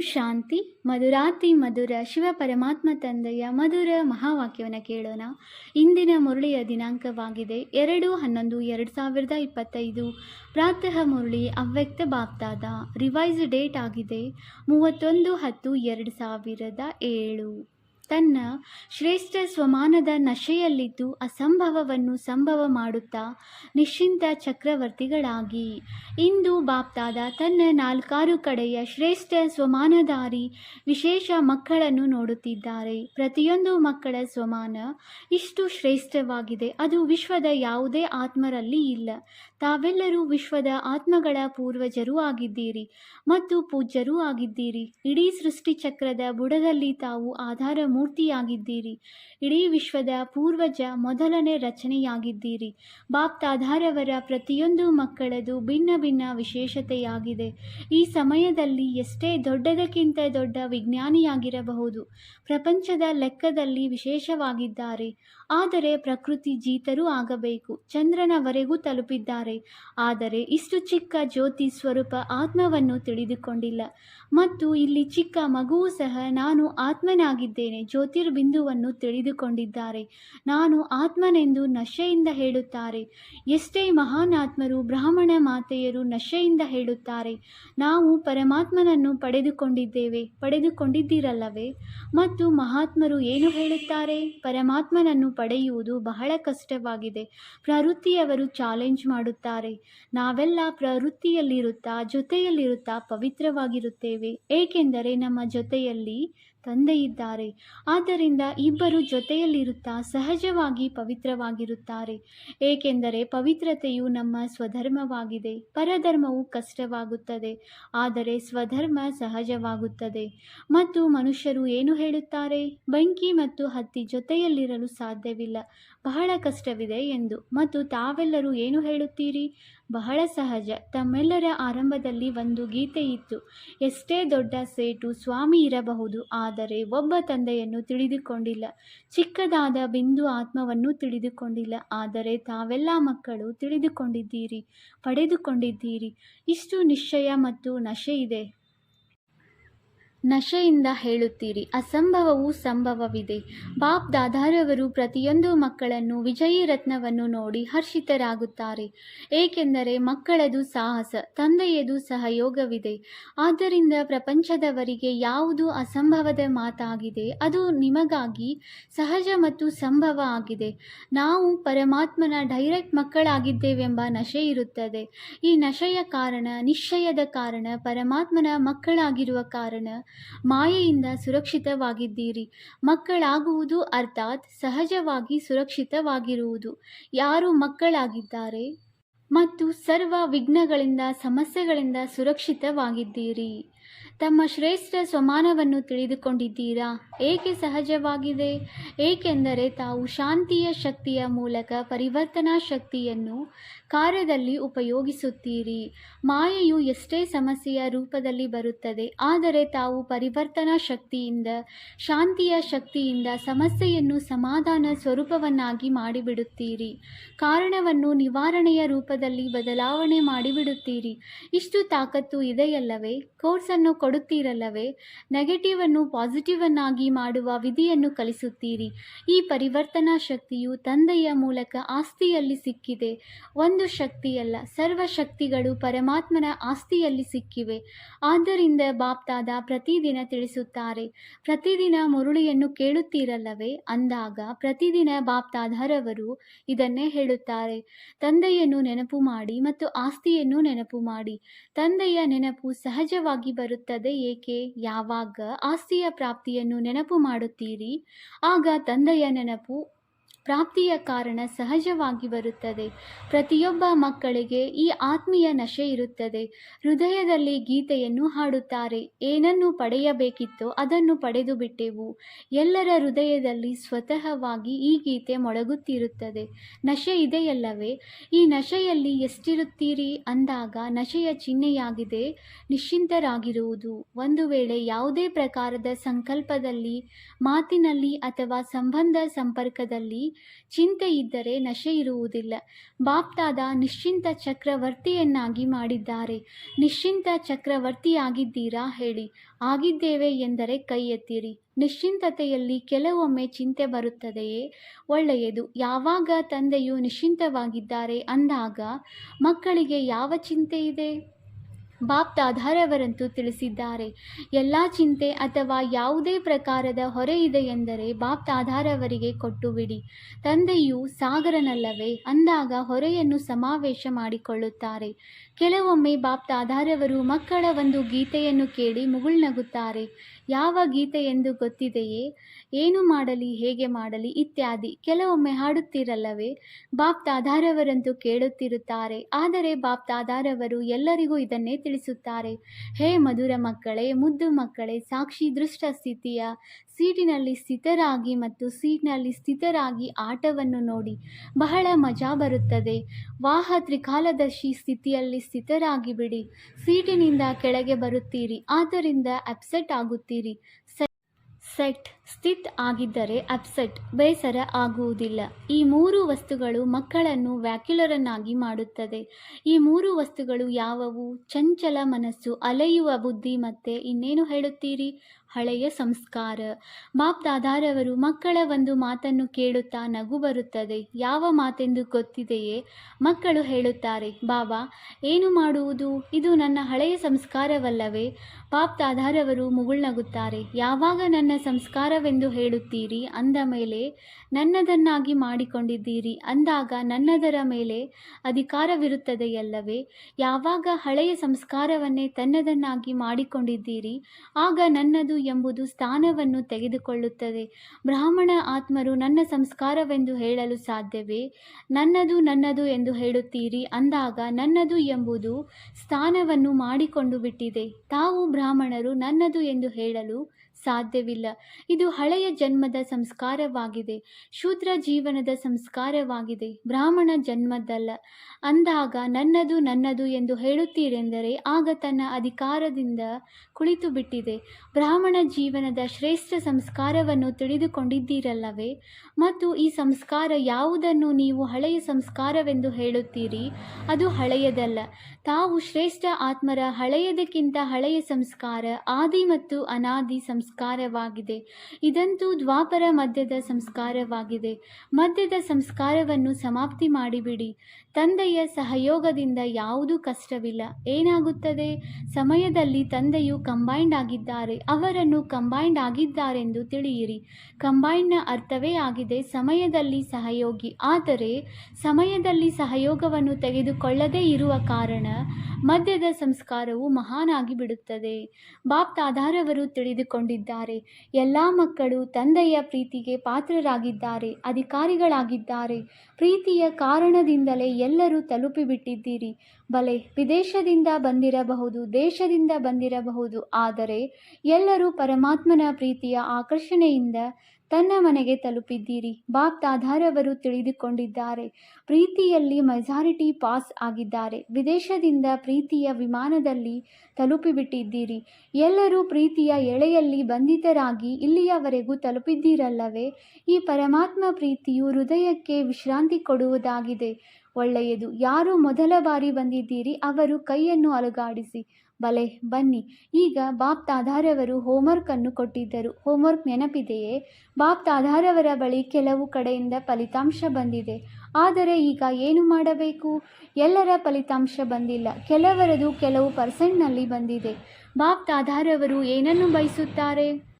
ಶಾಂತಿ. ಮಧುರಾತಿ ಮಧುರ ಶಿವ ಪರಮಾತ್ಮ ತಂದೆಯ ಮಧುರ ಮಹಾವಾಕ್ಯವನ್ನು ಕೇಳೋಣ. ಇಂದಿನ ಮುರಳಿಯ ದಿನಾಂಕವಾಗಿದೆ. ಎರಡು ಹನ್ನೊಂದು ಎರಡು ಸಾವಿರದ ಇಪ್ಪತ್ತೈದು. ಪ್ರಾತಃ ಮುರಳಿ ಅವ್ಯಕ್ತ ಬಾಪ್ತಾದ. ರಿವೈಸ್ ಡೇಟ್ ಆಗಿದೆ. ಮೂವತ್ತೊಂದು ಹತ್ತು ಎರಡು ಸಾವಿರದ ಏಳು. ತನ್ನ ಶ್ರೇಷ್ಠ ಸ್ವಮಾನದ ನಶೆಯಲ್ಲಿದ್ದು ಅಸಂಭವವನ್ನು ಸಂಭವ ಮಾಡುತ್ತಾ ನಿಶ್ಚಿಂತ ಚಕ್ರವರ್ತಿಗಳಾಗಿ. ಇಂದು ಬಾಪ್ತಾದ ತನ್ನ ನಾಲ್ಕಾರು ಕಡೆಯ ಶ್ರೇಷ್ಠ ಸ್ವಮಾನಧಾರಿ ವಿಶೇಷ ಮಕ್ಕಳನ್ನು ನೋಡುತ್ತಿದ್ದಾರೆ. ಪ್ರತಿಯೊಂದು ಮಕ್ಕಳ ಸ್ವಮಾನ ಇಷ್ಟು ಶ್ರೇಷ್ಠವಾಗಿದೆ. ಅದು ವಿಶ್ವದ ಯಾವುದೇ ಆತ್ಮರಲ್ಲಿ ಇಲ್ಲ. ತಾವೆಲ್ಲರೂ ವಿಶ್ವದ ಆತ್ಮಗಳ ಪೂರ್ವಜರೂ ಆಗಿದ್ದೀರಿ ಮತ್ತು ಪೂಜ್ಯರೂ ಆಗಿದ್ದೀರಿ. ಇಡೀ ಸೃಷ್ಟಿಚಕ್ರದ ಬುಡದಲ್ಲಿ ತಾವು ಆಧಾರ ಮೂರ್ತಿಯಾಗಿದ್ದೀರಿ. ಇಡೀ ವಿಶ್ವದ ಪೂರ್ವಜ ಮೊದಲನೇ ರಚನೆಯಾಗಿದ್ದೀರಿ. ಬಾಪ್ತಾಧಾರವರ ಪ್ರತಿಯೊಂದು ಮಕ್ಕಳದು ಭಿನ್ನ ಭಿನ್ನ ವಿಶೇಷತೆಯಾಗಿದೆ. ಈ ಸಮಯದಲ್ಲಿ ಎಷ್ಟೇ ದೊಡ್ಡದಕ್ಕಿಂತ ದೊಡ್ಡ ವಿಜ್ಞಾನಿಯಾಗಿರಬಹುದು, ಪ್ರಪಂಚದ ಲೆಕ್ಕದಲ್ಲಿ ವಿಶೇಷವಾಗಿದ್ದಾರೆ. ಆದರೆ ಪ್ರಕೃತಿ ಜೀತರೂ ಆಗಬೇಕು, ಚಂದ್ರನವರೆಗೂ ತಲುಪಿದ್ದಾರೆ. ಆದರೆ ಇಷ್ಟು ಚಿಕ್ಕ ಜ್ಯೋತಿ ಸ್ವರೂಪ ಆತ್ಮವನ್ನು ತಿಳಿದುಕೊಂಡಿಲ್ಲ. ಮತ್ತು ಇಲ್ಲಿ ಚಿಕ್ಕ ಮಗುವು ಸಹ ನಾನು ಆತ್ಮನಾಗಿದ್ದೇನೆ. ಜ್ಯೋತಿರ್ಬಿಂದುವನ್ನು ತಿಳಿದುಕೊಂಡಿದ್ದಾರೆ. ನಾನು ಆತ್ಮನೆಂದು ನಶೆಯಿಂದ ಹೇಳುತ್ತಾರೆ. ಎಷ್ಟೇ ಮಹಾನ್ ಆತ್ಮರು ಬ್ರಾಹ್ಮಣ ಮಾತೆಯರು ನಶೆಯಿಂದ ಹೇಳುತ್ತಾರೆ. ನಾವು ಪರಮಾತ್ಮನನ್ನು ಪಡೆದುಕೊಂಡಿದ್ದೇವೆ, ಪಡೆದುಕೊಂಡಿದ್ದೀರಲ್ಲವೇ? ಮತ್ತು ಮಹಾತ್ಮರು ಏನು ಹೇಳುತ್ತಾರೆ? ಪರಮಾತ್ಮನನ್ನು ಪಡೆಯುವುದು ಬಹಳ ಕಷ್ಟವಾಗಿದೆ. ಪ್ರವೃತ್ತಿಯವರು ಚಾಲೆಂಜ್ ಮಾಡುತ್ತಾರೆ. ನಾವೆಲ್ಲ ಪ್ರವೃತ್ತಿಯಲ್ಲಿರುತ್ತಾ, ಜೊತೆಯಲ್ಲಿರುತ್ತಾ ಪವಿತ್ರವಾಗಿರುತ್ತೇವೆ. ಏಕೆಂದರೆ ನಮ್ಮ ಜೊತೆಯಲ್ಲಿ ತಂದೆಯಿದ್ದಾರೆ. ಆದ್ದರಿಂದ ಇಬ್ಬರು ಜೊತೆಯಲ್ಲಿರುತ್ತಾ ಸಹಜವಾಗಿ ಪವಿತ್ರವಾಗಿರುತ್ತಾರೆ. ಏಕೆಂದರೆ ಪವಿತ್ರತೆಯು ನಮ್ಮ ಸ್ವಧರ್ಮವಾಗಿದೆ. ಪರಧರ್ಮವು ಕಷ್ಟವಾಗುತ್ತದೆ. ಆದರೆ ಸ್ವಧರ್ಮ ಸಹಜವಾಗುತ್ತದೆ. ಮತ್ತು ಮನುಷ್ಯರು ಏನು ಹೇಳುತ್ತಾರೆ? ಬೆಂಕಿ ಮತ್ತು ಹತ್ತಿ ಜೊತೆಯಲ್ಲಿರಲು ಸಾಧ್ಯವಿಲ್ಲ. ಬಹಳ ಕಷ್ಟವಿದೆ ಎಂದು. ಮತ್ತು ತಾವೆಲ್ಲರೂ ಏನು ಹೇಳುತ್ತೀರಿ? ಬಹಳ ಸಹಜ. ತಮ್ಮೆಲ್ಲರ ಆರಂಭದಲ್ಲಿ ಒಂದು ಗೀತೆ ಇತ್ತು. ಎಷ್ಟೇ ದೊಡ್ಡ ಸೇಟು ಸ್ವಾಮಿ ಇರಬಹುದು, ಆದರೆ ಒಬ್ಬ ತಂದೆಯನ್ನು ತಿಳಿದುಕೊಂಡಿಲ್ಲ. ಚಿಕ್ಕದಾದ ಬಿಂದು ಆತ್ಮವನ್ನು ತಿಳಿದುಕೊಂಡಿಲ್ಲ, ಆದರೆ ತಾವೆಲ್ಲ ಮಕ್ಕಳು ತಿಳಿದುಕೊಂಡಿದ್ದೀರಿ, ಪಡೆದುಕೊಂಡಿದ್ದೀರಿ. ಇಷ್ಟು ನಿಶ್ಚಯ ಮತ್ತು ನಶೆ ಇದೆ. ನಶೆಯಿಂದ ಹೇಳುತ್ತೀರಿ. ಅಸಂಭವವೂ ಸಂಭವವಿದೆ. ಬಾಪ್ ದಾದಾರವರು ಪ್ರತಿಯೊಂದು ಮಕ್ಕಳನ್ನು ವಿಜಯಿ ರತ್ನವನ್ನು ನೋಡಿ ಹರ್ಷಿತರಾಗುತ್ತಾರೆ. ಏಕೆಂದರೆ ಮಕ್ಕಳದು ಸಾಹಸ, ತಂದೆಯದು ಸಹಯೋಗವಿದೆ. ಆದ್ದರಿಂದ ಪ್ರಪಂಚದವರಿಗೆ ಯಾವುದು ಅಸಂಭವದ ಮಾತಾಗಿದೆ, ಅದು ನಿಮಗಾಗಿ ಸಹಜ ಮತ್ತು ಸಂಭವ ಆಗಿದೆ. ನಾವು ಪರಮಾತ್ಮನ ಡೈರೆಕ್ಟ್ ಮಕ್ಕಳಾಗಿದ್ದೇವೆಂಬ ನಶೆ ಇರುತ್ತದೆ. ಈ ನಶೆಯ ಕಾರಣ, ನಿಶ್ಚಯದ ಕಾರಣ, ಪರಮಾತ್ಮನ ಮಕ್ಕಳಾಗಿರುವ ಕಾರಣ ಮಾಯೆಯಿಂದ ಸುರಕ್ಷಿತವಾಗಿದ್ದೀರಿ. ಮಕ್ಕಳಾಗುವುದು ಅರ್ಥಾತ್ ಸಹಜವಾಗಿ ಸುರಕ್ಷಿತವಾಗಿರುವುದು. ಯಾರು ಮಕ್ಕಳಾಗಿದ್ದಾರೆ? ಮತ್ತು ಸರ್ವ ವಿಘ್ನಗಳಿಂದ ಸಮಸ್ಯೆಗಳಿಂದ ಸುರಕ್ಷಿತವಾಗಿದ್ದೀರಿ. ತಮ್ಮ ಶ್ರೇಷ್ಠ ಸ್ವಮಾನವನ್ನು ತಿಳಿದುಕೊಂಡಿದ್ದೀರಾ? ಏಕೆ ಸಹಜವಾಗಿದೆ? ಏಕೆಂದರೆ ತಾವು ಶಾಂತಿಯ ಶಕ್ತಿಯ ಮೂಲಕ ಪರಿವರ್ತನಾ ಶಕ್ತಿಯನ್ನು ಕಾರ್ಯದಲ್ಲಿ ಉಪಯೋಗಿಸುತ್ತೀರಿ. ಮಾಯೆಯು ಎಷ್ಟೇ ಸಮಸ್ಯೆಯ ರೂಪದಲ್ಲಿ ಬರುತ್ತದೆ, ಆದರೆ ತಾವು ಪರಿವರ್ತನಾ ಶಕ್ತಿಯಿಂದ, ಶಾಂತಿಯ ಶಕ್ತಿಯಿಂದ ಸಮಸ್ಯೆಯನ್ನು ಸಮಾಧಾನ ಸ್ವರೂಪವನ್ನಾಗಿ ಮಾಡಿಬಿಡುತ್ತೀರಿ. ಕಾರಣವನ್ನು ನಿವಾರಣೆಯ ರೂಪದಲ್ಲಿ ಬದಲಾವಣೆ ಮಾಡಿಬಿಡುತ್ತೀರಿ. ಇಷ್ಟು ತಾಕತ್ತು ಇದೆಯಲ್ಲವೇ? ಕೋರ್ಸನ್ನು ಕೊಡುತ್ತೀರಲ್ಲವೇ? ನೆಗೆಟಿವ್ ಅನ್ನು ಪಾಸಿಟಿವ್ ಅನ್ನಾಗಿ ಮಾಡುವ ವಿಧಿಯನ್ನು ಕಲಿಸುತ್ತೀರಿ. ಈ ಪರಿವರ್ತನಾ ಶಕ್ತಿಯು ತಂದೆಯ ಮೂಲಕ ಆಸ್ತಿಯಲ್ಲಿ ಸಿಕ್ಕಿದೆ. ಒಂದು ಶಕ್ತಿಯಲ್ಲ, ಸರ್ವ ಶಕ್ತಿಗಳು ಪರಮಾತ್ಮನ ಆಸ್ತಿಯಲ್ಲಿ ಸಿಕ್ಕಿವೆ. ಆದ್ದರಿಂದ ಬಾಪ್ತಾದ ಪ್ರತಿದಿನ ತಿಳಿಸುತ್ತಾರೆ, ಪ್ರತಿದಿನ ಮುರುಳಿಯನ್ನು ಕೇಳುತ್ತೀರಲ್ಲವೇ? ಅಂದಾಗ ಪ್ರತಿದಿನ ಬಾಪ್ತಾದರವರು ಇದನ್ನೇ ಹೇಳುತ್ತಾರೆ, ತಂದೆಯನ್ನು ನೆನಪು ಮಾಡಿ ಮತ್ತು ಆಸ್ತಿಯನ್ನು ನೆನಪು ಮಾಡಿ. ತಂದೆಯ ನೆನಪು ಸಹಜವಾಗಿ ಬರುತ್ತದೆ. ಏಕೆ? ಯಾವಾಗ ಆಸ್ತಿಯ ಪ್ರಾಪ್ತಿಯನ್ನು ನೆನಪು ಮಾಡುತ್ತೀರಿ? ಆಗ ತಂದೆಯ ನೆನಪು ಪ್ರಾಪ್ತಿಯ ಕಾರಣ ಸಹಜವಾಗಿ ಬರುತ್ತದೆ. ಪ್ರತಿಯೊಬ್ಬ ಮಕ್ಕಳಿಗೆ ಈ ಆತ್ಮೀಯ ನಶೆ ಇರುತ್ತದೆ. ಹೃದಯದಲ್ಲಿ ಗೀತೆಯನ್ನು ಹಾಡುತ್ತಾರೆ. ಏನನ್ನು ಪಡೆಯಬೇಕಿತ್ತೋ ಅದನ್ನು ಪಡೆದು ಬಿಟ್ಟೆವು. ಎಲ್ಲರ ಹೃದಯದಲ್ಲಿ ಸ್ವತಃವಾಗಿ ಈ ಗೀತೆ ಮೊಳಗುತ್ತಿರುತ್ತದೆ. ನಶೆ ಇದೆಯಲ್ಲವೇ? ಈ ನಶೆಯಲ್ಲಿ ಎಷ್ಟಿರುತ್ತೀರಿ? ಅಂದಾಗ ನಶೆಯ ಚಿಹ್ನೆಯಾಗಿದೆ. ನಿಶ್ಚಿಂತರಾಗಿರುವುದು. ಒಂದು ವೇಳೆ ಯಾವುದೇ ಪ್ರಕಾರದ ಸಂಕಲ್ಪದಲ್ಲಿ, ಮಾತಿನಲ್ಲಿ ಅಥವಾ ಸಂಬಂಧ ಸಂಪರ್ಕದಲ್ಲಿ ಚಿಂತೆ ಇದ್ದರೆ ನಶೆ ಇರುವುದಿಲ್ಲ. ಬಾಪ್ತಾದ ನಿಶ್ಚಿಂತ ಚಕ್ರವರ್ತಿಯನ್ನಾಗಿ ಮಾಡಿದ್ದಾರೆ. ನಿಶ್ಚಿಂತ ಚಕ್ರವರ್ತಿಯಾಗಿದ್ದೀರಾ ಹೇಳಿ. ಆಗಿದ್ದೇವೆ ಎಂದರೆ ಕೈ ಎತ್ತಿರಿ. ನಿಶ್ಚಿಂತತೆಯಲ್ಲಿ ಕೆಲವೊಮ್ಮೆ ಚಿಂತೆ ಬರುತ್ತದೆಯೇ? ಒಳ್ಳೆಯದು. ಯಾವಾಗ ತಂದೆಯು ನಿಶ್ಚಿಂತವಾಗಿದ್ದಾರೆ ಅಂದಾಗ ಮಕ್ಕಳಿಗೆ ಯಾವ ಚಿಂತೆ ಇದೆ? ಬಾಪ್ ದಾದಾರವರಂತೂ ತಿಳಿಸಿದ್ದಾರೆ. ಎಲ್ಲ ಚಿಂತೆ ಅಥವಾ ಯಾವುದೇ ಪ್ರಕಾರದ ಹೊರೆ ಇದೆ ಎಂದರೆ ಬಾಪ್ ದಾದಾರವರಿಗೆ ಕೊಟ್ಟು ಬಿಡಿ. ತಂದೆಯು ಸಾಗರನಲ್ಲವೇ? ಅಂದಾಗ ಹೊರೆಯನ್ನು ಸಮಾವೇಶ ಮಾಡಿಕೊಳ್ಳುತ್ತಾರೆ. ಕೆಲವೊಮ್ಮೆ ಬಾಪ್ ದಾದಾರವರು ಮಕ್ಕಳ ಒಂದು ಗೀತೆಯನ್ನು ಕೇಳಿ ಮುಗುಳ್ನಗುತ್ತಾರೆ. ಯಾವ ಗೀತೆ ಎಂದು ಗೊತ್ತಿದೆಯೇ? ಏನು ಮಾಡಲಿ, ಹೇಗೆ ಮಾಡಲಿ, ಇತ್ಯಾದಿ. ಕೆಲವೊಮ್ಮೆ ಹಾಡುತ್ತಿರಲ್ಲವೇ? ಬಾಪ್ ದಾದಾರವರಂತೂ ಕೇಳುತ್ತಿರುತ್ತಾರೆ. ಆದರೆ ಬಾಪ್ ದಾದಾರವರು ಎಲ್ಲರಿಗೂ ಇದನ್ನೇ ತಿಳಿಸುತ್ತಾರೆ. ಹೇ ಮಧುರ ಮಕ್ಕಳೇ, ಮುದ್ದು ಮಕ್ಕಳೇ, ಸಾಕ್ಷಿ ದೃಷ್ಟ ಸ್ಥಿತಿಯ. ಸೀಟಿನಲ್ಲಿ ಸ್ಥಿತರಾಗಿ ಮತ್ತು ಸೀಟ್ನಲ್ಲಿ ಸ್ಥಿತರಾಗಿ ಆಟವನ್ನು ನೋಡಿ. ಬಹಳ ಮಜಾ ಬರುತ್ತದೆ. ವಾಹ, ತ್ರಿಕಾಲದರ್ಶಿ ಸ್ಥಿತಿಯಲ್ಲಿ ಸ್ಥಿತರಾಗಿ ಬಿಡಿ ಸೀಟಿನಿಂದ ಕೆಳಗೆ ಬರುತ್ತೀರಿ. ಆದ್ದರಿಂದ ಅಪ್ಸೆಟ್ ಆಗುತ್ತೀರಿ. ಸೆಟ್, ಸ್ಥಿತ್ ಆಗಿದ್ದರೆ ಅಪ್ಸೆಟ್, ಬೇಸರ ಆಗುವುದಿಲ್ಲ. ಈ ಮೂರು ವಸ್ತುಗಳು ಮಕ್ಕಳನ್ನು ವ್ಯಾಕ್ಯುಲರನ್ನಾಗಿ ಮಾಡುತ್ತದೆ. ಈ ಮೂರು ವಸ್ತುಗಳು ಯಾವುವು? ಚಂಚಲ ಮನಸ್ಸು, ಅಲೆಯುವ ಬುದ್ಧಿ ಮತ್ತೆ ಇನ್ನೇನು ಹೇಳುತ್ತೀರಿ? ಹಳೆಯ ಸಂಸ್ಕಾರ. ಬಾಪ್ ದಾದಾರವರು ಮಕ್ಕಳ ಒಂದು ಮಾತನ್ನು ಕೇಳುತ್ತಾ ನಗು ಬರುತ್ತದೆ. ಯಾವ ಮಾತೆಂದು ಗೊತ್ತಿದೆಯೇ? ಮಕ್ಕಳು ಹೇಳುತ್ತಾರೆ, ಬಾಬಾ, ಏನು ಮಾಡುವುದು? ಇದು ನನ್ನ ಹಳೆಯ ಸಂಸ್ಕಾರವಲ್ಲವೇ? ಬಾಪ್ ದಾದಾರವರು ಮುಗುಳ್ನಗುತ್ತಾರೆ ಯಾವಾಗ ನನ್ನ ಸಂಸ್ಕಾರವೆಂದು ಹೇಳುತ್ತೀರಿ? ಅಂದ ಮೇಲೆ, ನನ್ನದನ್ನಾಗಿ ಮಾಡಿಕೊಂಡಿದ್ದೀರಿ. ಅಂದಾಗ ನನ್ನದರ ಮೇಲೆ ಅಧಿಕಾರವಿರುತ್ತದೆಯಲ್ಲವೇ? ಯಾವಾಗ ಹಳೆಯ ಸಂಸ್ಕಾರವನ್ನೇ ತನ್ನದನ್ನಾಗಿ ಮಾಡಿಕೊಂಡಿದ್ದೀರಿ, ಆಗ ನನ್ನದು ಎಂಬುದು ಸ್ಥಾನವನ್ನು ತೆಗೆದುಕೊಳ್ಳುತ್ತದೆ. ಬ್ರಾಹ್ಮಣ ಆತ್ಮರು ನನ್ನ ಸಂಸ್ಕಾರವೆಂದು ಹೇಳಲು ಸಾಧ್ಯವೇ? ನನ್ನದು ನನ್ನದು ಎಂದು ಹೇಳುತ್ತೀರಿ. ಅಂದಾಗ ನನ್ನದು ಎಂಬುದು ಸ್ಥಾನವನ್ನು ಮಾಡಿಕೊಂಡು ಬಿಟ್ಟಿದೆ. ತಾವು ಬ್ರಾಹ್ಮಣರು ನನ್ನದು ಎಂದು ಹೇಳಲು ಸಾಧ್ಯವಿಲ್ಲ. ಇದು ಹಳೆಯ ಜನ್ಮದ ಸಂಸ್ಕಾರವಾಗಿದೆ. ಶೂದ್ರ ಜೀವನದ ಸಂಸ್ಕಾರವಾಗಿದೆ. ಬ್ರಾಹ್ಮಣ ಜನ್ಮದ್ದಲ್ಲ ಅಂದಾಗ ನನ್ನದು ನನ್ನದು ಎಂದು ಹೇಳುತ್ತೀರೆಂದರೆ ಆಗ ತನ್ನ ಅಧಿಕಾರದಿಂದ ಕುಳಿತು ಬಿಟ್ಟಿದೆ. ಬ್ರಾಹ್ಮಣ ಜೀವನದ ಶ್ರೇಷ್ಠ ಸಂಸ್ಕಾರವನ್ನು ತಿಳಿದುಕೊಂಡಿದ್ದೀರಲ್ಲವೇ? ಮತ್ತು ಈ ಸಂಸ್ಕಾರ ಯಾವುದನ್ನು ನೀವು ಹಳೆಯ ಸಂಸ್ಕಾರವೆಂದು ಹೇಳುತ್ತೀರಿ? ಅದು ಹಳೆಯದಲ್ಲ. ತಾವು ಶ್ರೇಷ್ಠ ಆತ್ಮರ ಹಳೆಯದಕ್ಕಿಂತ ಹಳೆಯ ಸಂಸ್ಕಾರ, ಆದಿ ಮತ್ತು ಅನಾದಿ ಸಂಸ್ಕಾರವಾಗಿದೆ. ಇದಂತೂ ದ್ವಾಪರ ಮಧ್ಯದ ಸಂಸ್ಕಾರವಾಗಿದೆ. ಮಧ್ಯದ ಸಂಸ್ಕಾರವನ್ನು ಸಮಾಪ್ತಿ ಮಾಡಿಬಿಡಿ. ತಂದೆಯ ಸಹಯೋಗದಿಂದ ಯಾವುದೂ ಕಷ್ಟವಿಲ್ಲ. ಏನಾಗುತ್ತದೆ? ಸಮಯದಲ್ಲಿ ತಂದೆಯು ಕಂಬೈಂಡ್ ಆಗಿದ್ದಾರೆ. ಅವರನ್ನು ಕಂಬೈಂಡ್ ಆಗಿದ್ದಾರೆಂದು ತಿಳಿಯಿರಿ. ಕಂಬೈಂಡ್ನ ಅರ್ಥವೇ ಆಗಿದೆ, ಸಮಯದಲ್ಲಿ ಸಹಯೋಗಿ. ಆದರೆ, ಸಮಯದಲ್ಲಿ ಸಹಯೋಗವನ್ನು ತೆಗೆದುಕೊಳ್ಳದೇ ಇರುವ ಕಾರಣ ಮದ್ಯದ ಸಂಸ್ಕಾರವು ಮಹಾನಾಗಿ ಬಿಡುತ್ತದೆ. ಬಾಪ್ ತಾದಾರವರು ತಿಳಿದುಕೊಂಡಿದ್ದಾರೆ, ಎಲ್ಲ ಮಕ್ಕಳು ತಂದೆಯ ಪ್ರೀತಿಗೆ ಪಾತ್ರರಾಗಿದ್ದಾರೆ, ಅಧಿಕಾರಿಗಳಾಗಿದ್ದಾರೆ. ಪ್ರೀತಿಯ ಕಾರಣದಿಂದಲೇ ಎಲ್ಲರೂ ತಲುಪಿಬಿಟ್ಟಿದ್ದೀರಿ. ಬಲೆ ವಿದೇಶದಿಂದ ಬಂದಿರಬಹುದು ದೇಶದಿಂದ ಬಂದಿರಬಹುದು. ಆದರೆ ಎಲ್ಲರೂ ಪರಮಾತ್ಮನ ಪ್ರೀತಿಯ ಆಕರ್ಷಣೆಯಿಂದ ತನ್ನ ಮನೆಗೆ ತಲುಪಿದ್ದೀರಿ. ಬಾಬ್ ದಾದಾರವರು ತಿಳಿದುಕೊಂಡಿದ್ದಾರೆ. ಪ್ರೀತಿಯಲ್ಲಿ ಮೆಜಾರಿಟಿ ಪಾಸ್ ಆಗಿದ್ದಾರೆ. ವಿದೇಶದಿಂದ ಪ್ರೀತಿಯ ವಿಮಾನದಲ್ಲಿ ತಲುಪಿಬಿಟ್ಟಿದ್ದೀರಿ. ಎಲ್ಲರೂ ಪ್ರೀತಿಯ ಎಳೆಯಲ್ಲಿ ಬಂಧಿತರಾಗಿ ಇಲ್ಲಿಯವರೆಗೂ ತಲುಪಿದ್ದೀರಲ್ಲವೇ? ಈ ಪರಮಾತ್ಮ ಪ್ರೀತಿಯು ಹೃದಯಕ್ಕೆ ವಿಶ್ರಾಂತಿ ಕೊಡುವುದಾಗಿದೆ. ಒಳ್ಳೆಯದು. ಯಾರು ಮೊದಲ ಬಾರಿ ಬಂದಿದ್ದೀರಿ, ಅವರು ಕೈಯನ್ನು ಅಲುಗಾಡಿಸಿ. ಬಲೆ, ಬನ್ನಿ. ಈಗ ಬಾಪ್ ಹೋಮ್ವರ್ಕ್ ಹೋಮ್ವರ್ಕನ್ನು ಕೊಟ್ಟಿದ್ದರು. ಹೋಮ್ವರ್ಕ್ ನೆನಪಿದೆಯೇ? ಬಾಪ್ ತಾದಾರವರ ಬಳಿ ಕೆಲವು ಕಡೆಯಿಂದ ಫಲಿತಾಂಶ ಬಂದಿದೆ. ಆದರೆ ಈಗ ಏನು ಮಾಡಬೇಕು? ಎಲ್ಲರ ಫಲಿತಾಂಶ ಬಂದಿಲ್ಲ. ಕೆಲವರದು ಕೆಲವು ಪರ್ಸೆಂಟ್ನಲ್ಲಿ ಬಂದಿದೆ. ಬಾಪ್ ತಾದಾರವರು ಏನನ್ನು ಬಯಸುತ್ತಾರೆ?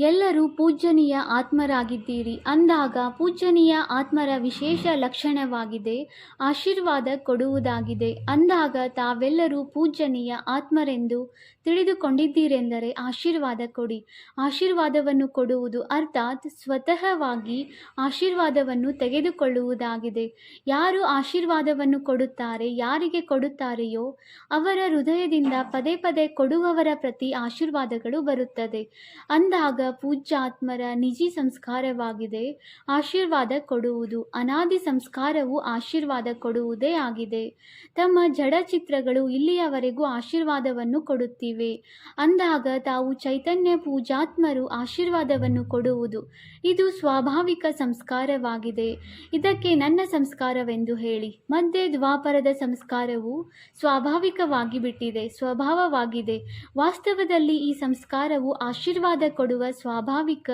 ಎಲ್ಲರೂ ಪೂಜ್ಯನೀಯ ಆತ್ಮರಾಗಿದ್ದೀರಿ. ಅಂದಾಗ ಪೂಜ್ಯನೀಯ ಆತ್ಮರ ವಿಶೇಷ ಲಕ್ಷಣವಾಗಿದೆ. ಆಶೀರ್ವಾದ ಕೊಡುವುದಾಗಿದೆ. ಅಂದಾಗ ತಾವೆಲ್ಲರೂ ಪೂಜ್ಯನೀಯ ಆತ್ಮರೆಂದು ತಿಳಿದುಕೊಂಡಿದ್ದೀರೆಂದರೆ ಆಶೀರ್ವಾದ ಕೊಡಿ. ಆಶೀರ್ವಾದವನ್ನು ಕೊಡುವುದು ಅರ್ಥಾತ್ ಸ್ವತಃವಾಗಿ ಆಶೀರ್ವಾದವನ್ನು ತೆಗೆದುಕೊಳ್ಳುವುದಾಗಿದೆ. ಯಾರು ಆಶೀರ್ವಾದವನ್ನು ಕೊಡುತ್ತಾರೆ, ಯಾರಿಗೆ ಕೊಡುತ್ತಾರೆಯೋ ಅವರ ಹೃದಯದಿಂದ ಪದೇ ಪದೇ ಕೊಡುವವರ ಪ್ರತಿ ಆಶೀರ್ವಾದಗಳು ಬರುತ್ತದೆ. ಅಂದಾಗ ಪೂಜ್ಯಾತ್ಮರ ನಿಜಿ ಸಂಸ್ಕಾರವಾಗಿದೆ, ಆಶೀರ್ವಾದ ಕೊಡುವುದು, ಅನಾದಿ ಸಂಸ್ಕಾರವು ಆಶೀರ್ವಾದ ಕೊಡುವುದೇ ಆಗಿದೆ. ತಮ್ಮ ಜಡ ಚಿತ್ರಗಳು ಇಲ್ಲಿಯವರೆಗೂ ಆಶೀರ್ವಾದವನ್ನು ಕೊಡುತ್ತಿವೆ. ಅಂದಾಗ ತಾವು ಚೈತನ್ಯ ಪೂಜಾತ್ಮರು ಆಶೀರ್ವಾದವನ್ನು ಕೊಡುವುದು, ಇದು ಸ್ವಾಭಾವಿಕ ಸಂಸ್ಕಾರವಾಗಿದೆ. ಇದಕ್ಕೆ ನನ್ನ ಸಂಸ್ಕಾರವೆಂದು ಹೇಳಿ. ಮಧ್ಯೆ ದ್ವಾಪರದ ಸಂಸ್ಕಾರವು ಸ್ವಾಭಾವಿಕವಾಗಿ ಬಿಟ್ಟಿದೆ, ಸ್ವಭಾವವಾಗಿದೆ. ವಾಸ್ತವದಲ್ಲಿ ಈ ಸಂಸ್ಕಾರವು ಆಶೀರ್ವಾದ ಕೊಡುವ ಸ್ವಾಭಾವಿಕ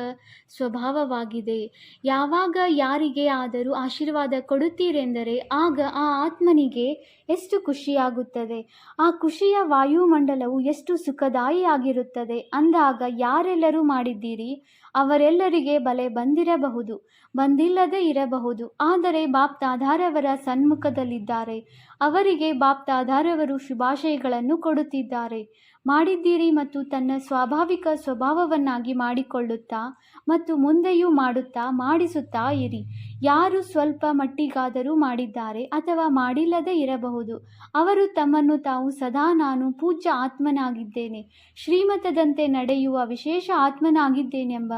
ಸ್ವಭಾವವಾಗಿದೆ. ಯಾವಾಗ ಯಾರಿಗೆ ಆದರೂ ಆಶೀರ್ವಾದ ಕೊಡುತ್ತೀರೆಂದರೆ ಆಗ ಆ ಆತ್ಮನಿಗೆ ಎಷ್ಟು ಖುಷಿಯಾಗುತ್ತದೆ. ಆ ಖುಷಿಯ ವಾಯುಮಂಡಲವು ಎಷ್ಟು ಸುಖದಾಯಿಯಾಗಿರುತ್ತದೆ ಅಂದಾಗ ಯಾರೆಲ್ಲರೂ ಮಾಡಿದ್ದೀರಿ. ಅವರೆಲ್ಲರಿಗೆ ಬಲೆ ಬಂದಿರಬಹುದು, ಬಂದಿಲ್ಲದೆ ಇರಬಹುದು. ಆದರೆ ಬಾಪ್ತಾಧಾರವರ ಸನ್ಮುಖದಲ್ಲಿದ್ದಾರೆ. ಅವರಿಗೆ ಬಾಪ್ತಾಧಾರವರು ಶುಭಾಶಯಗಳನ್ನು ಕೊಡುತ್ತಿದ್ದಾರೆ. ಮಾಡಿದ್ದೀರಿ ಮತ್ತು ತನ್ನ ಸ್ವಾಭಾವಿಕ ಸ್ವಭಾವವನ್ನಾಗಿ ಮಾಡಿಕೊಳ್ಳುತ್ತಾ ಮತ್ತು ಮುಂದೆಯೂ ಮಾಡುತ್ತಾ ಮಾಡಿಸುತ್ತಾ ಇರಿ. ಯಾರು ಸ್ವಲ್ಪ ಮಟ್ಟಿಗಾದರೂ ಮಾಡಿದ್ದಾರೆ ಅಥವಾ ಮಾಡಿಲ್ಲದೆ ಇರಬಹುದು. ಅವರು ತಮ್ಮನ್ನು ತಾವು ಸದಾ ನಾನು ಪೂಜ್ಯ ಆತ್ಮನಾಗಿದ್ದೇನೆ. ಶ್ರೀಮತದಂತೆ ನಡೆಯುವ ವಿಶೇಷ ಆತ್ಮನಾಗಿದ್ದೇನೆಂಬ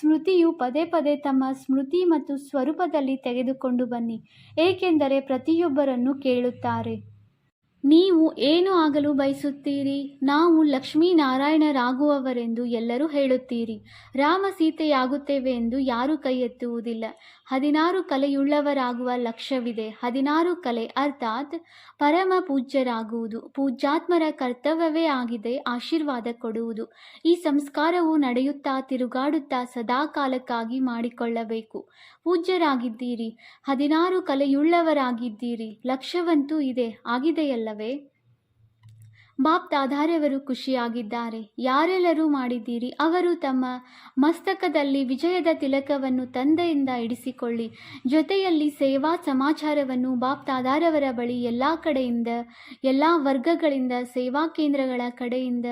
ಸ್ಮೃತಿಯು ಪದೇ ಪದೇ ತಮ್ಮ ಸ್ಮೃತಿ ಮತ್ತು ಸ್ವರೂಪದಲ್ಲಿ ತೆಗೆದುಕೊಂಡು ಬನ್ನಿ. ಏಕೆಂದರೆ ಪ್ರತಿಯೊಬ್ಬರನ್ನು ಕೇಳುತ್ತಾರೆ. ನೀವು ಏನು ಆಗಲು ಬಯಸುತ್ತೀರಿ? ನಾವು ಲಕ್ಷ್ಮೀನಾರಾಯಣರಾಗುವವರೆಂದು ಎಲ್ಲರೂ ಹೇಳುತ್ತೀರಿ. ರಾಮ ಸೀತೆಯಾಗುತ್ತೇವೆ ಎಂದು ಯಾರೂ ಕೈ ಎತ್ತುವುದಿಲ್ಲ ಹದಿನಾರು ಕಲೆಯುಳ್ಳವರಾಗುವ ಲಕ್ಷ್ಯವಿದೆ. ಹದಿನಾರು ಕಲೆ ಅರ್ಥಾತ್ ಪರಮ ಪೂಜ್ಯರಾಗುವುದು. ಪೂಜ್ಯಾತ್ಮರ ಕರ್ತವ್ಯವೇ ಆಗಿದೆ ಆಶೀರ್ವಾದ ಕೊಡುವುದು. ಈ ಸಂಸ್ಕಾರವು ನಡೆಯುತ್ತಾ ತಿರುಗಾಡುತ್ತಾ ಸದಾ ಕಾಲಕ್ಕಾಗಿ ಮಾಡಿಕೊಳ್ಳಬೇಕು. ಪೂಜ್ಯರಾಗಿದ್ದೀರಿ. ಹದಿನಾರು ಕಲೆಯುಳ್ಳವರಾಗಿದ್ದೀರಿ. ಲಕ್ಷ್ಯವಂತೂ ಇದೆ. ಆಗಿದೆಯಲ್ಲವೇ? ಬಾಪ್ ದಾದಾರವರು ಖುಷಿಯಾಗಿದ್ದಾರೆ. ಯಾರೆಲ್ಲರೂ ಮಾಡಿದ್ದೀರಿ? ಅವರು ತಮ್ಮ ಮಸ್ತಕದಲ್ಲಿ ವಿಜಯದ ತಿಲಕವನ್ನು ತಂದೆಯಿಂದ ಇಡಿಸಿಕೊಳ್ಳಿ. ಜೊತೆಯಲ್ಲಿ ಸೇವಾ ಸಮಾಚಾರವನ್ನು ಬಾಪ್ ದಾದಾರವರ ಬಳಿ ಎಲ್ಲ ಕಡೆಯಿಂದ, ಎಲ್ಲ ವರ್ಗಗಳಿಂದ, ಸೇವಾ ಕೇಂದ್ರಗಳ ಕಡೆಯಿಂದ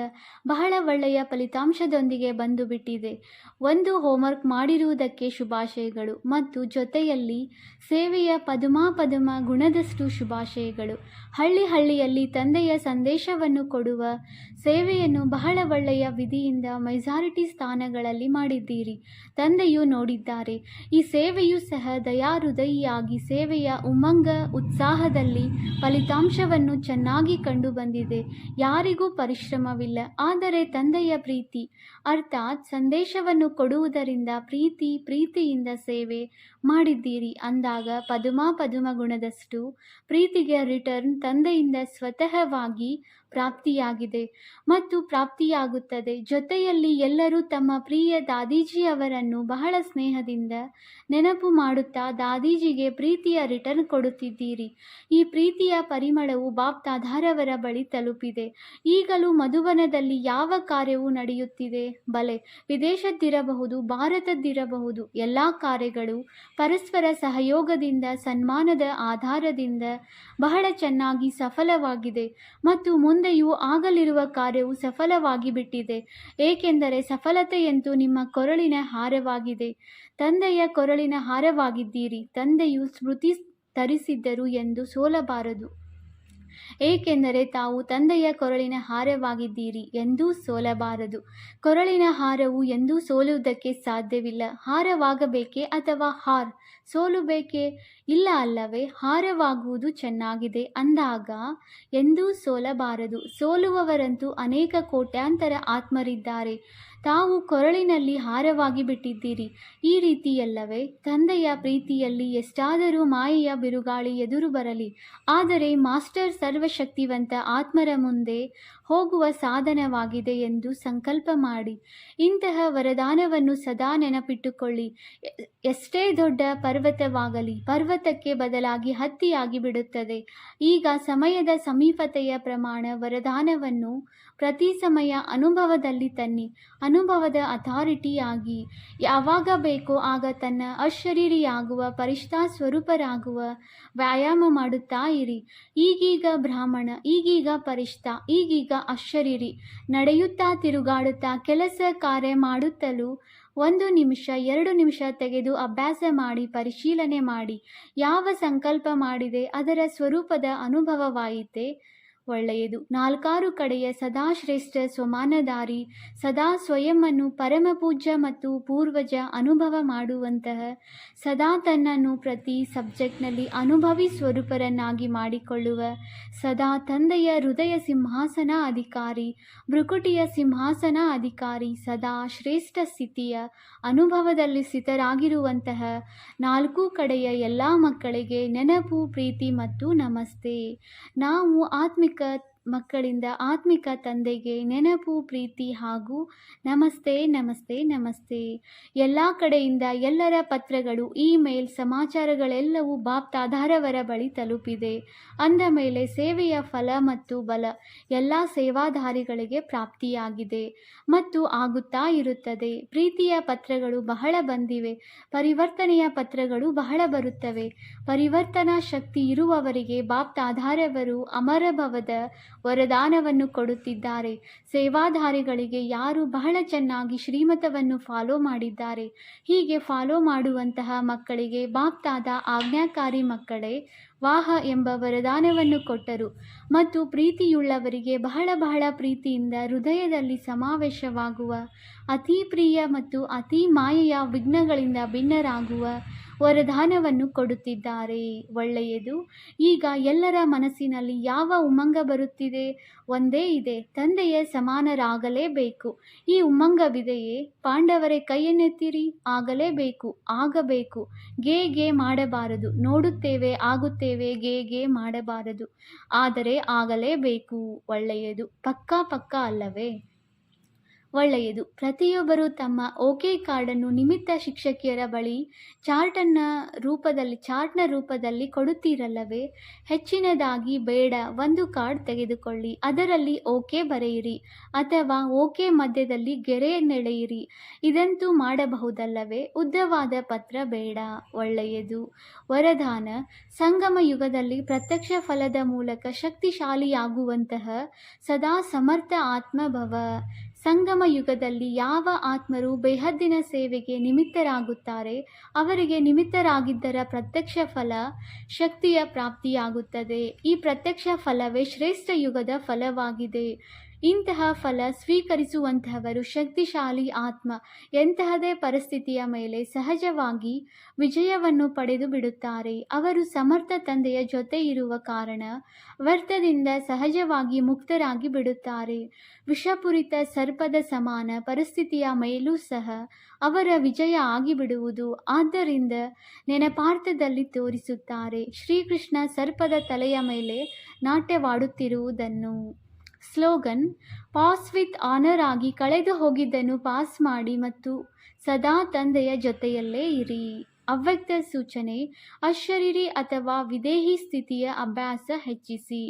ಬಹಳ ಒಳ್ಳೆಯ ಫಲಿತಾಂಶದೊಂದಿಗೆ ಬಂದು ಬಿಟ್ಟಿದೆ ಒಂದು ಹೋಮ್ವರ್ಕ್ ಮಾಡಿರುವುದಕ್ಕೆ ಶುಭಾಶಯಗಳು ಮತ್ತು ಜೊತೆಯಲ್ಲಿ ಸೇವೆಯ ಪದುಮಾ ಪದುಮ ಗುಣದಷ್ಟು ಶುಭಾಶಯಗಳು. ಹಳ್ಳಿ ಹಳ್ಳಿಯಲ್ಲಿ ತಂದೆಯ ಸಂದೇಶವನ್ನು ಕೊಡುವ ಸೇವೆಯನ್ನು ಬಹಳ ಒಳ್ಳೆಯ ವಿಧಿಯಿಂದ ಮೆಜಾರಿಟಿ ಸ್ಥಾನಗಳಲ್ಲಿ ಮಾಡಿದ್ದೀರಿ. ತಂದೆಯು ನೋಡಿದ್ದಾರೆ, ಈ ಸೇವೆಯು ಸಹ ದಯಾಹೃದಯಿಯಾಗಿ ಸೇವೆಯ ಉಮ್ಮಂಗ ಉತ್ಸಾಹದಲ್ಲಿ ಫಲಿತಾಂಶವನ್ನು ಚೆನ್ನಾಗಿ ಕಂಡು ಬಂದಿದೆ ಯಾರಿಗೂ ಪರಿಶ್ರಮವಿಲ್ಲ, ಆದರೆ ತಂದೆಯ ಪ್ರೀತಿ, ಅರ್ಥಾತ್ ಸಂದೇಶವನ್ನು ಕೊಡುವುದರಿಂದ ಪ್ರೀತಿ, ಪ್ರೀತಿಯಿಂದ ಸೇವೆ ಮಾಡಿದ್ದೀರಿ ಅಂದಾಗ ಪದುಮಾ ಪದುಮ ಗುಣದಷ್ಟು ಪ್ರೀತಿಗೆ ರಿಟರ್ನ್ ತಂದೆಯಿಂದ ಸ್ವತಃವಾಗಿ ಪ್ರಾಪ್ತಿಯಾಗಿದೆ ಮತ್ತು ಪ್ರಾಪ್ತಿಯಾಗುತ್ತದೆ. ಜೊತೆಯಲ್ಲಿ ಎಲ್ಲರೂ ತಮ್ಮ ಪ್ರಿಯ ದಾದೀಜಿಯವರನ್ನು ಬಹಳ ಸ್ನೇಹದಿಂದ ನೆನಪು ಮಾಡುತ್ತಾ ದಾದೀಜಿಗೆ ಪ್ರೀತಿಯ ರಿಟರ್ನ್ ಕೊಡುತ್ತಿದ್ದೀರಿ. ಈ ಪ್ರೀತಿಯ ಪರಿಮಳವು ಬಾಪ್ತಾಧಾರವರ ಬಳಿ ತಲುಪಿದೆ. ಈಗಲೂ ಮಧುವನದಲ್ಲಿ ಯಾವ ಕಾರ್ಯವೂ ನಡೆಯುತ್ತಿದೆ? ಬಲೆ, ವಿದೇಶದ್ದಿರಬಹುದು, ಭಾರತದ್ದಿರಬಹುದು, ಎಲ್ಲ ಕಾರ್ಯಗಳು ಪರಸ್ಪರ ಸಹಯೋಗದಿಂದ, ಸನ್ಮಾನದ ಆಧಾರದಿಂದ ಬಹಳ ಚೆನ್ನಾಗಿ ಸಫಲವಾಗಿದೆ ಮತ್ತು ಮುಂದೆಯೂ ಆಗಲಿರುವ ಕಾರ್ಯವು ಸಫಲವಾಗಿ ಬಿಟ್ಟಿದೆ, ಏಕೆಂದರೆ ಸಫಲತೆಯಂತೂ ನಿಮ್ಮ ಕೊರಳಿನ ಹಾರವಾಗಿದೆ. ತಂದೆಯ ಕೊರಳಿನ ಹಾರವಾಗಿದ್ದೀರಿ, ತಂದೆಯು ಸ್ಮೃತಿ ತರಿಸಿದ್ದರು ಎಂದು ಸೋಲಬಾರದು. ಏಕೆಂದರೆ ತಾವು ತಂದೆಯ ಕೊರಳಿನ ಹಾರವಾಗಿದ್ದೀರಿ ಎಂದೂ ಸೋಲಬಾರದು. ಕೊರಳಿನ ಹಾರವು ಎಂದೂ ಸೋಲುವುದಕ್ಕೆ ಸಾಧ್ಯವಿಲ್ಲ. ಹಾರವಾಗಬೇಕೇ ಅಥವಾ ಹಾರ್ ಸೋಲು ಬೇಕೇ ಇಲ್ಲ ಅಲ್ಲವೇ, ಹಾರವಾಗುವುದು ಚೆನ್ನಾಗಿದೆ ಅಂದಾಗ ಎಂದೂ ಸೋಲಬಾರದು. ಸೋಲುವವರಂತೂ ಅನೇಕ ಕೋಟ್ಯಾಂತರ ಆತ್ಮರಿದ್ದಾರೆ. ತಾವು ಕೊರಳಿನಲ್ಲಿ ಹಾರವಾಗಿ ಬಿಟ್ಟಿದ್ದೀರಿ. ಈ ರೀತಿಯಲ್ಲವೇ ತಂದೆಯ ಪ್ರೀತಿಯಲ್ಲಿ ಎಷ್ಟಾದರೂ ಮಾಯೆಯ ಬಿರುಗಾಳಿ ಎದುರು ಬರಲಿ. ಆದರೆ ಮಾಸ್ಟರ್ ಸರ್ವಶಕ್ತಿವಂತ ಆತ್ಮರ ಮುಂದೆ ಹೋಗುವ ಸಾಧನವಾಗಿದೆ ಎಂದು ಸಂಕಲ್ಪ ಮಾಡಿ. ಇಂತಹ ವರದಾನವನ್ನು ಸದಾ ನೆನಪಿಟ್ಟುಕೊಳ್ಳಿ. ಎಷ್ಟೇ ದೊಡ್ಡ ಪರ್ವತವಾಗಲಿ, ಪರ್ವತಕ್ಕೆ ಬದಲಾಗಿ ಹತ್ತಿಯಾಗಿ ಬಿಡುತ್ತದೆ. ಈಗ ಸಮಯದ ಸಮೀಪತೆಯ ಪ್ರಮಾಣ ವರದಾನವನ್ನು ಪ್ರತಿ ಸಮಯ ಅನುಭವದಲ್ಲಿ ತನ್ನಿ. ಅನುಭವದ ಅಥಾರಿಟಿಯಾಗಿ ಯಾವಾಗ ಬೇಕೋ ಆಗ ತನ್ನ ಅಶರೀರಿಯಾಗುವ ಪರಿಷ್ಠಾ ಸ್ವರೂಪರಾಗುವ ವ್ಯಾಯಾಮ ಮಾಡುತ್ತಾ ಇರಿ. ಈಗೀಗ ಬ್ರಾಹ್ಮಣ, ಈಗೀಗ ಪರಿಷ್ಠ, ಈಗೀಗ ಅಶರೀರಿ ನಡೆಯುತ್ತಾ ತಿರುಗಾಡುತ್ತಾ ಕೆಲಸ ಕಾರ್ಯ ಮಾಡುತ್ತಲೂ ಒಂದು ನಿಮಿಷ, ಎರಡು ನಿಮಿಷ ತೆಗೆದು ಅಭ್ಯಾಸ ಮಾಡಿ, ಪರಿಶೀಲನೆ ಮಾಡಿ. ಯಾವ ಸಂಕಲ್ಪ ಮಾಡಿದೆ ಅದರ ಸ್ವರೂಪದ ಅನುಭವವಾಯಿತೆ? ಒಳ್ಳೆಯದು. ನಾಲ್ಕಾರು ಕಡೆಯ ಸದಾ ಶ್ರೇಷ್ಠ ಸ್ವಮಾನಧಾರಿ, ಸದಾ ಸ್ವಯಂವನ್ನು ಪರಮಪೂಜ್ಯ ಮತ್ತು ಪೂರ್ವಜ ಅನುಭವ ಮಾಡುವಂತಹ, ಸದಾ ತನ್ನನ್ನು ಪ್ರತಿ ಸಬ್ಜೆಕ್ಟ್ನಲ್ಲಿ ಅನುಭವಿ ಸ್ವರೂಪರನ್ನಾಗಿ ಮಾಡಿಕೊಳ್ಳುವ, ಸದಾ ತಂದೆಯ ಹೃದಯ ಸಿಂಹಾಸನ ಅಧಿಕಾರಿ, ಭೃಕುಟಿಯ ಸಿಂಹಾಸನ ಅಧಿಕಾರಿ, ಸದಾ ಶ್ರೇಷ್ಠ ಸ್ಥಿತಿಯ ಅನುಭವದಲ್ಲಿ ಸ್ಥಿತರಾಗಿರುವಂತಹ ನಾಲ್ಕು ಕಡೆಯ ಎಲ್ಲ ಮಕ್ಕಳಿಗೆ ನೆನಪು, ಪ್ರೀತಿ ಮತ್ತು ನಮಸ್ತೆ. ನಾವು ಆತ್ಮಿಕ ke ಮಕ್ಕಳಿಂದ ಆತ್ಮಿಕ ತಂದೆಗೆ ನೆನಪು, ಪ್ರೀತಿ ಹಾಗೂ ನಮಸ್ತೆ ನಮಸ್ತೆ ನಮಸ್ತೆ. ಎಲ್ಲ ಕಡೆಯಿಂದ ಎಲ್ಲರ ಪತ್ರಗಳು, ಇಮೇಲ್ ಸಮಾಚಾರಗಳೆಲ್ಲವೂ ಬಾಪ್ತಾಧಾರವರ ಬಳಿ ತಲುಪಿದೆ. ಅಂದ ಮೇಲೆ ಸೇವೆಯ ಫಲ ಮತ್ತು ಬಲ ಎಲ್ಲ ಸೇವಾಧಾರಿಗಳಿಗೆ ಪ್ರಾಪ್ತಿಯಾಗಿದೆ ಮತ್ತು ಆಗುತ್ತಾ ಇರುತ್ತದೆ. ಪ್ರೀತಿಯ ಪತ್ರಗಳು ಬಹಳ ಬಂದಿವೆ, ಪರಿವರ್ತನೆಯ ಪತ್ರಗಳು ಬಹಳ ಬರುತ್ತವೆ. ಪರಿವರ್ತನಾ ಶಕ್ತಿ ಇರುವವರಿಗೆ ಬಾಪ್ತಾಧಾರವರು ಅಮರಭವದ ವರದಾನವನ್ನು ಕೊಡುತ್ತಿದ್ದಾರೆ. ಸೇವಾಧಾರಿಗಳಿಗೆ ಯಾರು ಬಹಳ ಚೆನ್ನಾಗಿ ಶ್ರೀಮತವನ್ನು ಫಾಲೋ ಮಾಡಿದ್ದಾರೆ. ಹೀಗೆ ಫಾಲೋ ಮಾಡುವಂತಹ ಮಕ್ಕಳಿಗೆ ಬಾಪ್ತಾದ ಆಜ್ಞಾಕಾರಿ ಮಕ್ಕಳೇ, ವಾಹ ಎಂಬ ವರದಾನವನ್ನು ಕೊಟ್ಟರು. ಮತ್ತು ಪ್ರೀತಿಯುಳ್ಳವರಿಗೆ ಬಹಳ ಬಹಳ ಪ್ರೀತಿಯಿಂದ ಹೃದಯದಲ್ಲಿ ಸಮಾವೇಶವಾಗುವ ಅತಿ ಪ್ರಿಯ ಮತ್ತು ಅತಿ ಮಾಯೆಯ ವಿಘ್ನಗಳಿಂದ ಭಿನ್ನರಾಗುವ ವರದಾನವನ್ನು ಕೊಡುತ್ತಿದ್ದಾರೆ. ಒಳ್ಳೆಯದು. ಈಗ ಎಲ್ಲರ ಮನಸ್ಸಿನಲ್ಲಿ ಯಾವ ಉಮಂಗ ಬರುತ್ತಿದೆ? ಒಂದೇ ಇದೆ. ತಂದೆಯ ಸಮಾನರಾಗಲೇಬೇಕು. ಈ ಉಮ್ಮಂಗವಿದೆಯೇ ಪಾಂಡವರೇ ಕೈಯನ್ನೆತ್ತಿರಿ ಆಗಲೇಬೇಕು. ಆಗಬೇಕು. ಗೇ ಗೇ ಮಾಡಬಾರದು. ನೋಡುತ್ತೇವೆ, ಆಗುತ್ತೇವೆ, ಗೇ ಗೇ ಮಾಡಬಾರದು. ಆದರೆ ಆಗಲೇಬೇಕು. ಒಳ್ಳೆಯದು. ಪಕ್ಕಾ ಪಕ್ಕಾ ಅಲ್ಲವೇ? ಒಳ್ಳೆಯದು. ಪ್ರತಿಯೊಬ್ಬರು ತಮ್ಮ ಓಕೆ ಕಾರ್ಡನ್ನು ನಿಮಿತ್ತ ಶಿಕ್ಷಕಿಯರ ಬಳಿ ಚಾರ್ಟನ್ನ ರೂಪದಲ್ಲಿ, ಚಾರ್ಟ್ನ ರೂಪದಲ್ಲಿ ಕೊಡುತ್ತೀರಲ್ಲವೇ? ಹೆಚ್ಚಿನದಾಗಿ ಬೇಡ, ಒಂದು ಕಾರ್ಡ್ ತೆಗೆದುಕೊಳ್ಳಿ. ಅದರಲ್ಲಿ ಓಕೆ ಬರೆಯಿರಿ ಅಥವಾ ಓಕೆ ಮಧ್ಯದಲ್ಲಿ ಗೆರೆ ನೆಳೆಯಿರಿ ಇದಂತೂ ಮಾಡಬಹುದಲ್ಲವೇ? ಉದ್ದವಾದ ಪತ್ರ ಬೇಡ, ಒಳ್ಳೆಯದು. ವರದಾನ, ಸಂಗಮ ಯುಗದಲ್ಲಿ ಪ್ರತ್ಯಕ್ಷ ಫಲದ ಮೂಲಕ ಶಕ್ತಿಶಾಲಿಯಾಗುವಂತಹ ಸದಾ ಸಮರ್ಥ ಆತ್ಮಭವ. ಸಂಗಮ ಯುಗದಲ್ಲಿ ಯಾವ ಆತ್ಮರು ಬೇಹದ್ದಿನ ಸೇವೆಗೆ ನಿಮಿತ್ತರಾಗುತ್ತಾರೆ, ಅವರಿಗೆ ನಿಮಿತ್ತರಾಗಿದ್ದರ ಪ್ರತ್ಯಕ್ಷ ಫಲ ಶಕ್ತಿಯ ಪ್ರಾಪ್ತಿಯಾಗುತ್ತದೆ. ಈ ಪ್ರತ್ಯಕ್ಷ ಫಲವೇ ಶ್ರೇಷ್ಠ ಯುಗದ ಫಲವಾಗಿದೆ. ಇಂತಹ ಫಲ ಸ್ವೀಕರಿಸುವಂತಹವರು ಶಕ್ತಿಶಾಲಿ ಆತ್ಮ ಎಂತಹದೇ ಪರಿಸ್ಥಿತಿಯ ಮೇಲೆ ಸಹಜವಾಗಿ ವಿಜಯವನ್ನು ಪಡೆದು ಬಿಡುತ್ತಾರೆ. ಅವರು ಸಮರ್ಥ ತಂದೆಯ ಜೊತೆ ಇರುವ ಕಾರಣ ವರ್ತದಿಂದ ಸಹಜವಾಗಿ ಮುಕ್ತರಾಗಿ ಬಿಡುತ್ತಾರೆ. ವಿಷಪೂರಿತ ಸರ್ಪದ ಸಮಾನ ಪರಿಸ್ಥಿತಿಯ ಮೇಲೂ ಸಹ ಅವರ ವಿಜಯ ಆಗಿಬಿಡುವುದು ಆದ್ದರಿಂದ ನೆನಪಾರ್ಥದಲ್ಲಿ ತೋರಿಸುತ್ತಾರೆ. ಶ್ರೀಕೃಷ್ಣ ಸರ್ಪದ ತಲೆಯ ಮೇಲೆ ನಾಟ್ಯವಾಡುತ್ತಿರುವುದನ್ನು. ಸ್ಲೋಗನ್, ಪಾಸ್ ವಿತ್ ಆನರ್ ಆಗಿ ಕಳೆದು ಹೋಗಿದ್ದನ್ನು ಪಾಸ್ ಮಾಡಿ ಮತ್ತು ಸದಾ ತಂದೆಯ ಜೊತೆಯಲ್ಲೇ ಇರಿ. ಅವ್ಯಕ್ತ ಸೂಚನೆ, ಅಶರೀರಿ ಅಥವಾ ವಿದೇಹಿ ಸ್ಥಿತಿಯ ಅಭ್ಯಾಸ ಹೆಚ್ಚಿಸಿ.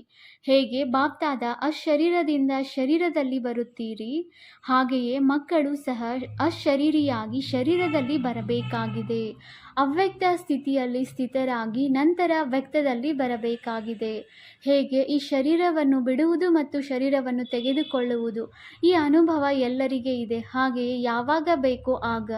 ಹೇಗೆ ಬಾಪ್ತಾದ, ಅಶರೀರದಿಂದ ಶರೀರದಲ್ಲಿ ಬರುತ್ತೀರಿ? ಹಾಗೆಯೇ ಮಕ್ಕಳು ಸಹ ಅಶರೀರಿಯಾಗಿ ಶರೀರದಲ್ಲಿ ಬರಬೇಕಾಗಿದೆ. ಅವ್ಯಕ್ತ ಸ್ಥಿತಿಯಲ್ಲಿ ಸ್ಥಿತರಾಗಿ ನಂತರ ವ್ಯಕ್ತದಲ್ಲಿ ಬರಬೇಕಾಗಿದೆ. ಹೇಗೆ? ಈ ಶರೀರವನ್ನು ಬಿಡುವುದು ಮತ್ತು ಶರೀರವನ್ನು ತೆಗೆದುಕೊಳ್ಳುವುದು ಈ ಅನುಭವ ಎಲ್ಲರಿಗೆ ಇದೆ. ಹಾಗೆಯೇ ಯಾವಾಗ ಬೇಕೋ ಆಗ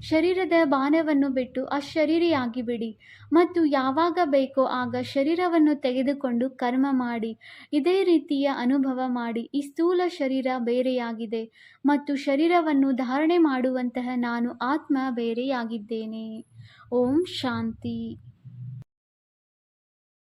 ಶರೀರದ ಬಾಣವನ್ನು ಬಿಟ್ಟು ಅಶರೀರಿಯಾಗಿ ಬಿಡಿ ಮತ್ತು ಯಾವಾಗ ಬೇಕೋ ಆಗ ಶರೀರವನ್ನು ತೆಗೆದುಕೊಂಡು ಕರ್ಮ ಮಾಡಿ, ಇದೇ ರೀತಿಯ ಅನುಭವ ಮಾಡಿ. ಈ ಸ್ಥೂಲ ಶರೀರ ಬೇರೆಯಾಗಿದೆ ಮತ್ತು ಶರೀರವನ್ನು ಧಾರಣೆ ಮಾಡುವಂತಹ ನಾನು ಆತ್ಮ ಬೇರೆಯಾಗಿದ್ದೇನೆ. ಓಂ ಶಾಂತಿ